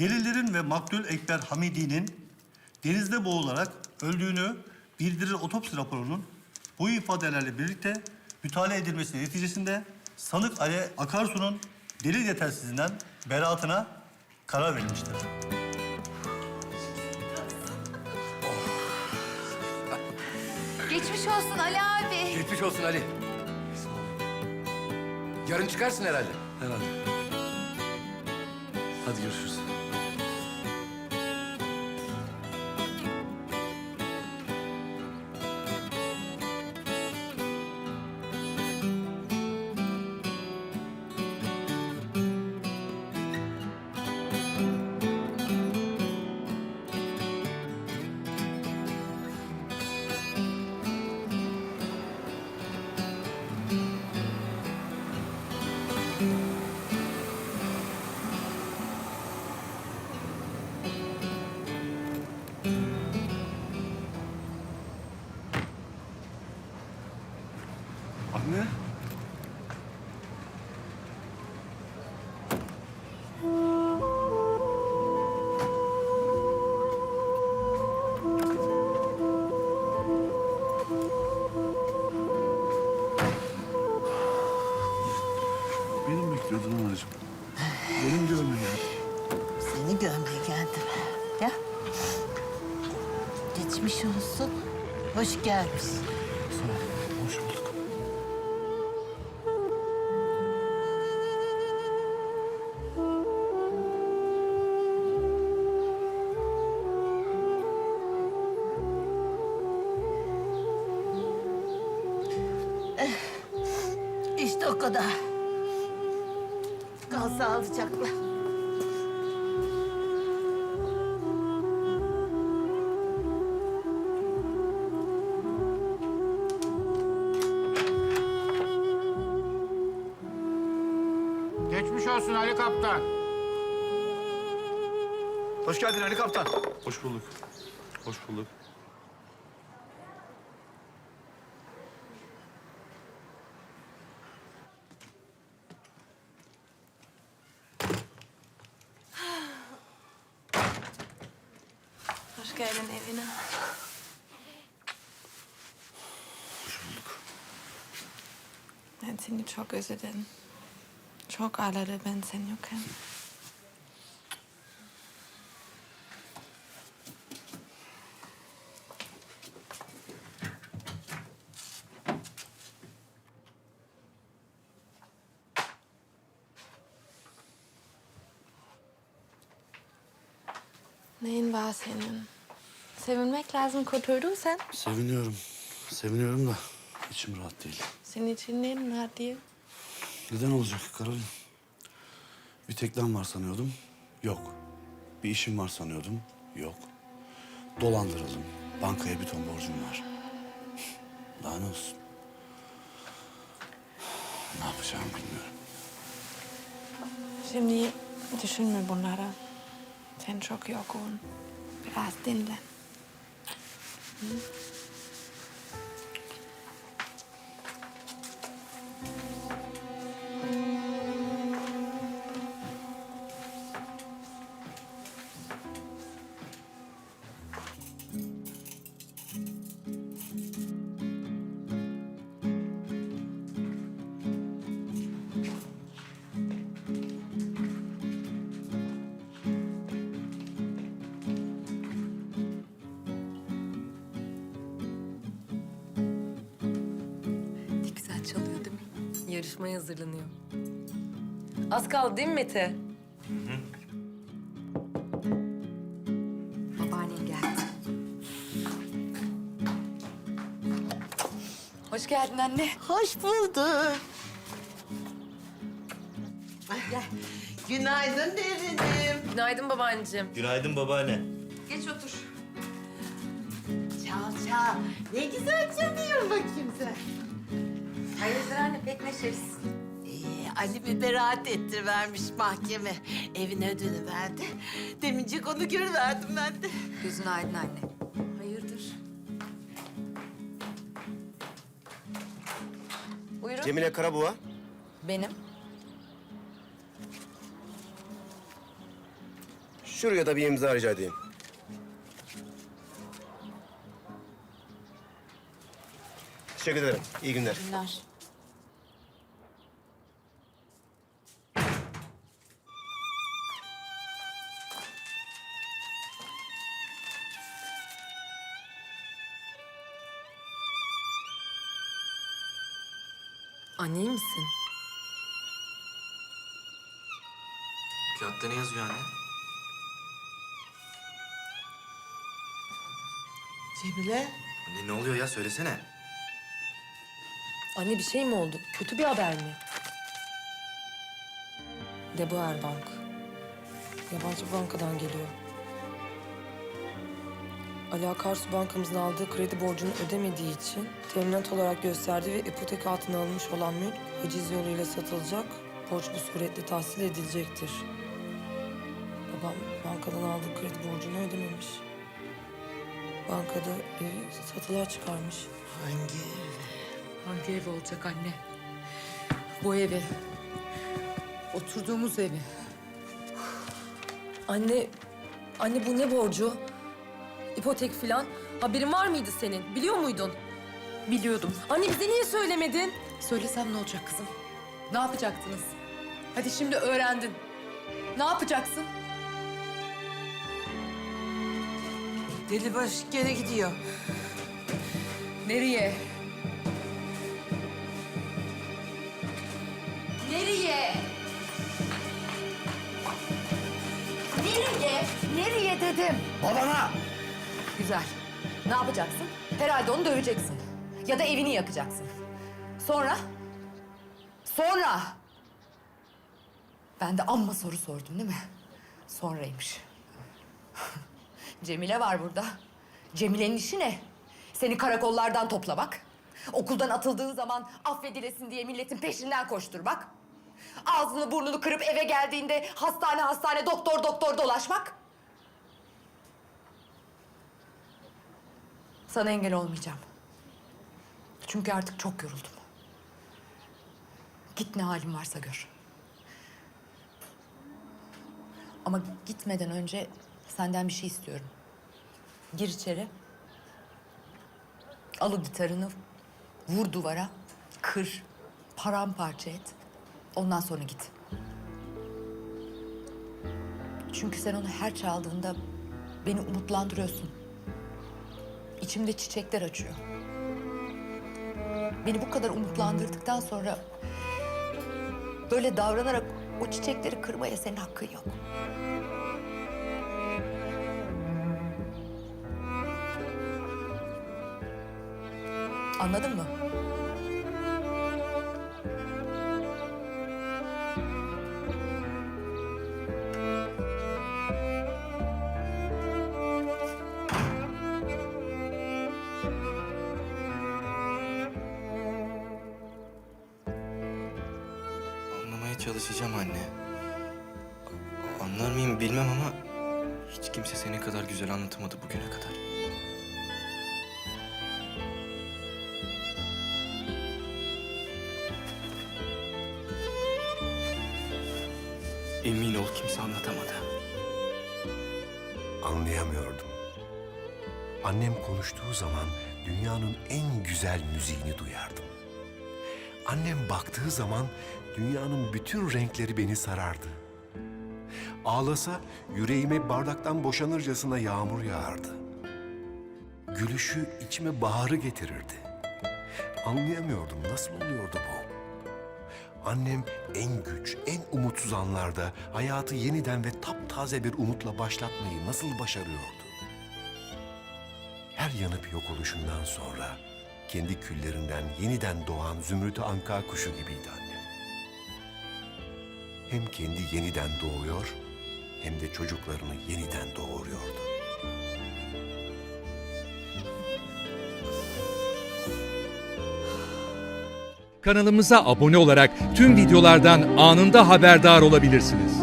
delillerin ve maktul Ekber Hamidi'nin denizde boğularak öldüğünü bildirir otopsi raporunun bu ifadelerle birlikte mütalaa edilmesi neticesinde sanık Ali Akarsu'nun delil yetersizliğinden beraatına karar verilmiştir. Geçmiş olsun Ali abi. Geçmiş olsun Ali. Yarın çıkarsın herhalde. Herhalde. Hadi görüşürüz. Anne. Geçmiş olsun. Hoş gelmiş. Sağ ol. Hoş bulduk. İşte o kadar. Kal sağlıcakla. Geçmiş olsun Ali Kaptan. Hoş geldin Ali Kaptan. Hoş bulduk. Hoş bulduk. Hoş geldin evine. Hoş bulduk. Ben seni çok özledim. Çok ağladı ben sen yokken. Neyin var senin? Sevinmek lazım kurtuldun sen. Seviniyorum. Seviniyorum da içim rahat değil. Senin için neyin var diye. Neden olacak Karolin? Bir teknem var sanıyordum. Yok. Bir işim var sanıyordum. Yok. Dolandırıldım. Bankaya bir ton borcum var. Daha ne olsun? Ne yapacağımı bilmiyorum. Şimdi düşünme bunlara. Sen çok yorgun. Biraz dinlen. Ne Yarışmaya hazırlanıyor. Az kaldı değil mi Mete? Babaannen geldi. Hoş geldin anne. Hoş bulduk. Gel. Günaydın derinim. Günaydın babaanneciğim. Günaydın babaanne. Geç otur. Çal çal. Ne güzel çalıyor bakayım sen. Hayırdır anne pek neşelisin. Ee, Ali bir beraat ettirvermiş mahkeme. Evin ödünü verdi. Demincik onu görüverdim ben de. Gözün aydın anne. Hayırdır? Buyurun. Cemile Karabuğa. Benim. Şuraya da bir imza rica edeyim. Teşekkür ederim. İyi günler. Günler. Anne iyi misin? Kağıtta ne yazıyor anne? Cemile. Anne ne oluyor ya söylesene. Anne bir şey mi oldu? Kötü bir haber mi? Debuer Bank. Yabancı bankadan geliyor. Ali Akarsu bankamızın aldığı kredi borcunu ödemediği için teminat olarak gösterdiği ve ipotek altına alınmış olan mülk haciz yoluyla satılacak. Borç bu suretle tahsil edilecektir. Babam bankadan aldığı kredi borcunu ödememiş. Bankada evi satılığa çıkarmış. Hangi? Hangi ev olacak anne? Bu evi. Oturduğumuz evi. Anne, anne bu ne borcu? İpotek filan. Haberin var mıydı senin? Biliyor muydun? Biliyordum. Anne bize niye söylemedin? Söylesem ne olacak kızım? Ne yapacaktınız? Hadi şimdi öğrendin. Ne yapacaksın? Delibaş gene gidiyor. Nereye? Nereye? Nereye? Nereye dedim. Babana! Güzel. Ne yapacaksın? Herhalde onu döveceksin. Ya da evini yakacaksın. Sonra? Sonra? Ben de amma soru sordum değil mi? Sonraymış. Cemile var burada. Cemile'nin işi ne? Seni karakollardan toplamak. Okuldan atıldığın zaman affedilesin diye milletin peşinden koşturmak. Ağzını burnunu kırıp eve geldiğinde hastane hastane doktor doktor dolaşmak. Sana engel olmayacağım. Çünkü artık çok yoruldum. Git ne halin varsa gör. Ama gitmeden önce senden bir şey istiyorum. Gir içeri. Al o gitarını, vur duvara, kır, paramparça et. Ondan sonra git. Çünkü sen onu her çaldığında beni umutlandırıyorsun. İçimde çiçekler açıyor. Beni bu kadar umutlandırdıktan sonra böyle davranarak o çiçekleri kırmaya senin hakkın yok. Anladın mı? Çalışacağım anne. Anlar mıyım bilmem ama hiç kimse seni kadar güzel anlatamadı bugüne kadar. Emin ol kimse anlatamadı. Anlayamıyordum. Annem konuştuğu zaman dünyanın en güzel müziğini duyardım. Annem baktığı zaman dünyanın bütün renkleri beni sarardı. Ağlasa yüreğime bardaktan boşanırcasına yağmur yağardı. Gülüşü içime baharı getirirdi. Anlayamıyordum nasıl oluyordu bu? Annem en güç, en umutsuz anlarda hayatı yeniden ve taptaze bir umutla başlatmayı nasıl başarıyordu? Her yanıp yok oluşundan sonra kendi küllerinden yeniden doğan zümrütü anka kuşu gibiydi annem. Hem kendi yeniden doğuyor hem de çocuklarını yeniden doğuruyordu. Kanalımıza abone olarak tüm videolardan anında haberdar olabilirsiniz.